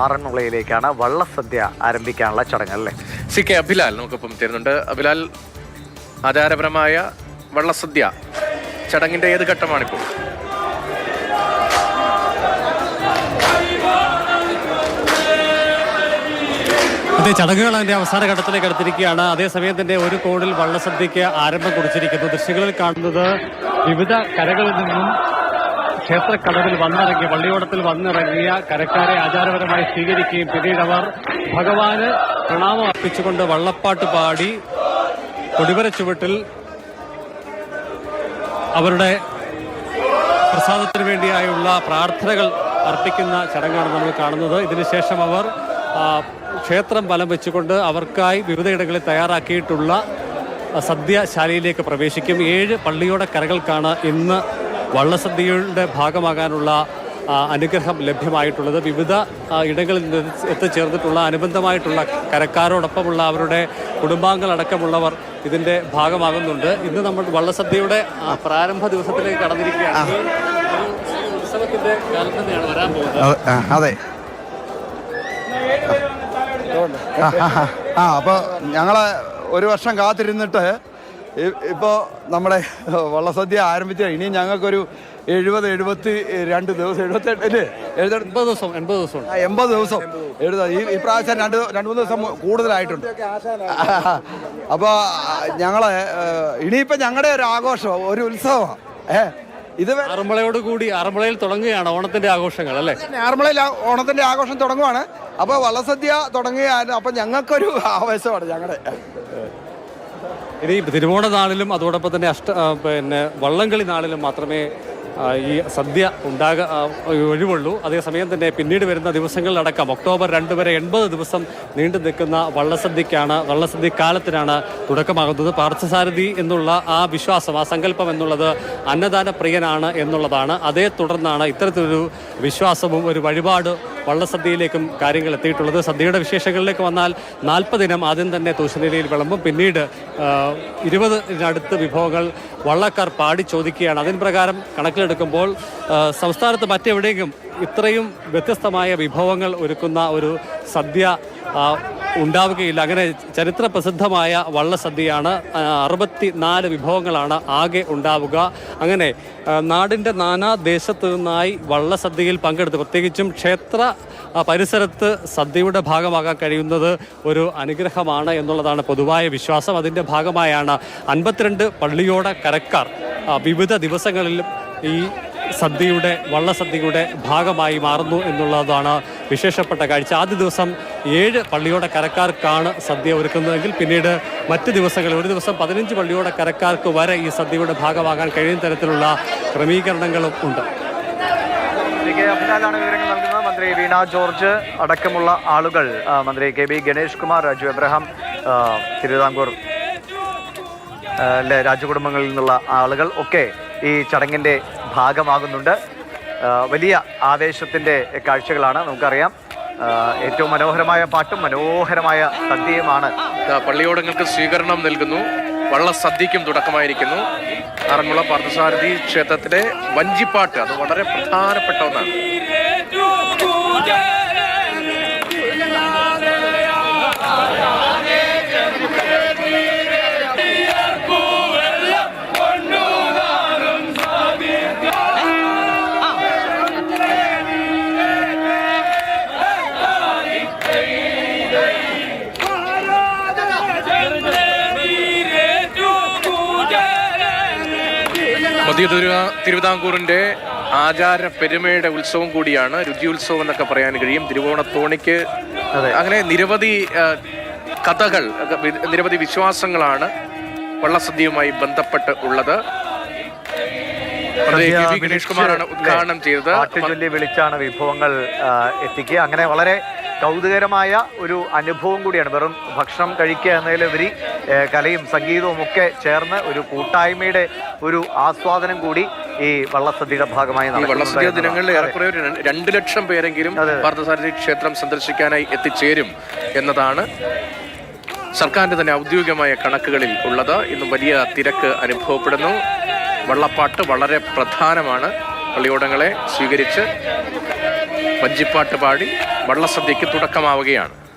ആറന്മുളയിലേക്കാണ് വള്ളസദ്യ ആരംഭിക്കാനുള്ള ചടങ്ങ് അല്ലേ? സി കെ അഭിലാൽ നമുക്കൊപ്പം തരുന്നുണ്ട്. അഭിലാൽ ആചാരപരമായ വള്ളസദ്യ ചടങ്ങിന്റെ ഏത് ഘട്ടമാണിപ്പോൾ അതെ ചടങ്ങുകൾ അതിന്റെ അവസാന ഘട്ടത്തിലേക്ക് അടുത്തിരിക്കുകയാണ്. അതേസമയം തന്നെ ഒരു കോണിൽ വള്ളസദ്യക്ക് ആരംഭം കുറിച്ചിരിക്കുന്നു. ദൃശ്യങ്ങളിൽ കാണുന്നത് വിവിധ കരകളിൽ നിന്നും ക്ഷേത്രക്കടവിൽ വന്നിറങ്ങി പള്ളിയോടത്തിൽ വന്നിറങ്ങിയ കരക്കാരെ ആചാരപരമായി സ്വീകരിക്കുകയും പിന്നീട് അവർ ഭഗവാന് പ്രണാമം അർപ്പിച്ചുകൊണ്ട് വള്ളപ്പാട്ട് പാടി കൊടിവര ചുവട്ടിൽ അവരുടെ പ്രസാദത്തിനു വേണ്ടിയായുള്ള പ്രാർത്ഥനകൾ അർപ്പിക്കുന്ന ചടങ്ങാണ് നമ്മൾ കാണുന്നത്. ഇതിനുശേഷം അവർ ക്ഷേത്രം ബലം വെച്ചുകൊണ്ട് അവർക്കായി വിവിധയിടങ്ങളിൽ തയ്യാറാക്കിയിട്ടുള്ള സദ്യശാലയിലേക്ക് പ്രവേശിക്കും. ഏഴ് പള്ളിയോടെ കരകൾക്കാണ് ഇന്ന് വള്ളസദ്യയുടെ ഭാഗമാകാനുള്ള അനുഗ്രഹം ലഭ്യമായിട്ടുള്ളത്. വിവിധ ഇടങ്ങളിൽ നിന്ന് എത്തിച്ചേർന്നിട്ടുള്ള അനുബന്ധമായിട്ടുള്ള കരക്കാരോടൊപ്പമുള്ള അവരുടെ കുടുംബാംഗങ്ങളടക്കമുള്ളവർ ഇതിന്റെ ഭാഗമാകുന്നുണ്ട്. ഇന്ന് നമ്മൾ വള്ളസദ്യയുടെ പ്രാരംഭ ദിവസത്തിലേക്ക് കടന്നിരിക്കുകയാണ്. ഉത്സവത്തിന്റെ ഉത്സവത്തിന്റെ കാലം തന്നെയാണ് വരാൻ പോകുന്നത്? അതെ. ആ അപ്പോൾ ഞങ്ങൾ ഒരു വർഷം കാത്തിരുന്നിട്ട് ഇ- ഇപ്പോ നമ്മുടെ വള്ളസദ്യ ആരംഭിച്ച ഇനി ഞങ്ങൾക്കൊരു എഴുപത് എഴുപത്തി രണ്ട് ദിവസം എഴുപത്തെട്ട് അല്ലേ? എഴുപത്തെട്ട് എൺപത് ദിവസം എൺപത് ദിവസം. ആ, എൺപത് ദിവസം. എഴുപത് ഈ ഈ പ്രാവശ്യം രണ്ട് രണ്ട് മൂന്ന് ദിവസം കൂടുതലായിട്ടുണ്ട്. അപ്പോൾ ഞങ്ങൾ ഏഹ്, ഇനിയിപ്പോൾ ഞങ്ങളുടെ ഒരു ആഘോഷം ഒരു ഉത്സവമാണ് ഏ ഇത് ആറന്മുളയോട് കൂടി ആറന്മുളയിൽ തുടങ്ങുകയാണ് ഓണത്തിന്റെ ആഘോഷങ്ങൾ അല്ലേ? ആറന്മുളയിൽ ഓണത്തിന്റെ ആഘോഷം തുടങ്ങുവാണ്. അപ്പോൾ വള്ളസദ്യ തുടങ്ങുകയാണ് അപ്പം ഞങ്ങൾക്കൊരു ആവേശമാണ് ഞങ്ങളുടെ ഇനി തിരുവോണ നാളിലും അതോടൊപ്പം തന്നെ അഷ്ട പിന്നെ വള്ളംകളി നാളിലും മാത്രമേ ഈ സദ്യ ഉണ്ടാക ഒഴിവുള്ളൂ. അതേസമയം തന്നെ പിന്നീട് വരുന്ന ദിവസങ്ങളിലടക്കം ഒക്ടോബർ രണ്ട് വരെ എൺപത് ദിവസം നീണ്ടു നിൽക്കുന്ന വള്ളസദ്യക്കാണ് വള്ളസദ്യ കാലത്തിനാണ് തുടക്കമാകുന്നത്. പാർത്ഥസാരഥി എന്നുള്ള ആ വിശ്വാസം ആ സങ്കല്പം എന്നുള്ളത് അന്നദാന പ്രിയനാണ് എന്നുള്ളതാണ്. അതേ തുടർന്നാണ് ഇത്തരത്തിലൊരു വിശ്വാസവും ഒരു വഴിപാട് വള്ളസദ്യയിലേക്കും കാര്യങ്ങൾ എത്തിയിട്ടുള്ളത്. സദ്യയുടെ വിശേഷങ്ങളിലേക്ക് വന്നാൽ നാൽപ്പതിനം ആദ്യം തന്നെ തൂശനിലയിൽ വിളമ്പും. പിന്നീട് ഇരുപതിനടുത്ത് വിഭവങ്ങൾ വള്ളക്കാർ പാടി ചോദിക്കുകയാണ്. അതിന് പ്രകാരം കണക്കിലെടുക്കുമ്പോൾ സംസ്ഥാനത്ത് മറ്റെവിടെയെങ്കിലും ഇത്രയും വ്യത്യസ്തമായ വിഭവങ്ങൾ ഒരുക്കുന്ന ഒരു സദ്യ ഉണ്ടാവുകയില്ല. അങ്ങനെ ചരിത്ര പ്രസിദ്ധമായ വള്ളസദ്യയാണ് അറുപത്തി നാല് വിഭവങ്ങളാണ് ആകെ ഉണ്ടാവുക. അങ്ങനെ നാടിന്റെ നാനാ ദേശത്തു നിന്നായി വള്ളസദ്യയിൽ പങ്കെടുത്ത് പ്രത്യേകിച്ചും ക്ഷേത്ര പരിസരത്ത് സദ്യയുടെ ഭാഗമാകാൻ കഴിയുന്നത് ഒരു അനുഗ്രഹമാണ് എന്നുള്ളതാണ് പൊതുവായ വിശ്വാസം. അതിന്റെ ഭാഗമായാണ് അൻപത്തിരണ്ട് പള്ളിയോട കരക്കാർ വിവിധ ദിവസങ്ങളിലും ഈ സദ്യയുടെ വള്ളസദ്യയുടെ ഭാഗമായി മാറുന്നു എന്നുള്ളതാണ് വിശേഷപ്പെട്ട കാഴ്ച. ആദ്യ ദിവസം ഏഴ് പള്ളിയോടെ കരക്കാർക്കാണ് സദ്യ ഒരുക്കുന്നതെങ്കിൽ പിന്നീട് മറ്റ് ദിവസങ്ങളിൽ ഒരു ദിവസം പതിനഞ്ച് പള്ളിയോടെ കരക്കാർക്ക് വരെ ഈ സദ്യയുടെ ഭാഗമാകാൻ കഴിയുന്ന തരത്തിലുള്ള ക്രമീകരണങ്ങളും ഉണ്ട്. മന്ത്രി വീണ ജോർജ് അടക്കമുള്ള ആളുകൾ മന്ത്രി K. B. Ganesh Kumar Raju Abraham Thiruvithamkoor രാജകുടുംബങ്ങളിൽ നിന്നുള്ള ആളുകൾ ഒക്കെ ഈ ചടങ്ങിന്റെ ഭാഗമാകുന്നുണ്ട്. വലിയ ആവേശത്തിന്റെ കാഴ്ചകളാണ് നമുക്കറിയാം. ഏറ്റവും മനോഹരമായ പാട്ടും മനോഹരമായ സദ്യയുമാണ്. പള്ളിയോടങ്ങൾക്ക് സ്വീകരണം നൽകുന്നു. വള്ളസദ്യക്കും തുടക്കമായിരിക്കുന്നു. ആറന്മുള പാർത്ഥസാരഥി ക്ഷേത്രത്തിലെ വഞ്ചിപ്പാട്ട് അത് വളരെ പ്രധാനപ്പെട്ട ഒന്നാണ്. മധ്യ തിരുവിതാംകൂറിന്റെ തിരുവിതാംകൂറിന്റെ ആചാര പെരുമയുടെ ഉത്സവം കൂടിയാണ്. രുചി ഉത്സവം എന്നൊക്കെ പറയാൻ കഴിയും. തിരുവോണത്തോണിക്ക് അങ്ങനെ നിരവധി കഥകൾ നിരവധി വിശ്വാസങ്ങളാണ് വള്ളസദ്യയുമായി ബന്ധപ്പെട്ട് ഉള്ളത്. ഗണേഷ് കുമാറാണ് ഉദ്ഘാടനം ചെയ്തത്. വിളിച്ചാണ് വിഭവങ്ങൾ എത്തിക്കുക. അങ്ങനെ വളരെ കൗതുകരമായ ഒരു അനുഭവം കൂടിയാണ്. വെറും ഭക്ഷണം കഴിക്കുക എന്നതിലുപരി കലയും സംഗീതവും ഒക്കെ ചേർന്ന് ഒരു കൂട്ടായ്മയുടെ ഒരു ആസ്വാദനം കൂടി ഈ വള്ളസദ്യയുടെ ഭാഗമായി വള്ളസദ്യ ദിനങ്ങളിൽ ഏറെക്കുറെ ഒരു രണ്ട് ലക്ഷം പേരെങ്കിലും. പാർത്ഥസാരഥി ക്ഷേത്രം സന്ദർശിക്കാനായി എത്തിച്ചേരും എന്നതാണ് സർക്കാരിന്റെ തന്നെ ഔദ്യോഗികമായ കണക്കുകളിൽ ഉള്ളത്. ഇന്നും വലിയ തിരക്ക് അനുഭവപ്പെടുന്നു. വള്ളപ്പാട്ട് വളരെ പ്രധാനമാണ്. പള്ളിയോടങ്ങളെ സ്വീകരിച്ച് വഞ്ചിപ്പാട്ട് പാടി വള്ളസദ്യക്ക് തുടക്കമാവുകയാണ്.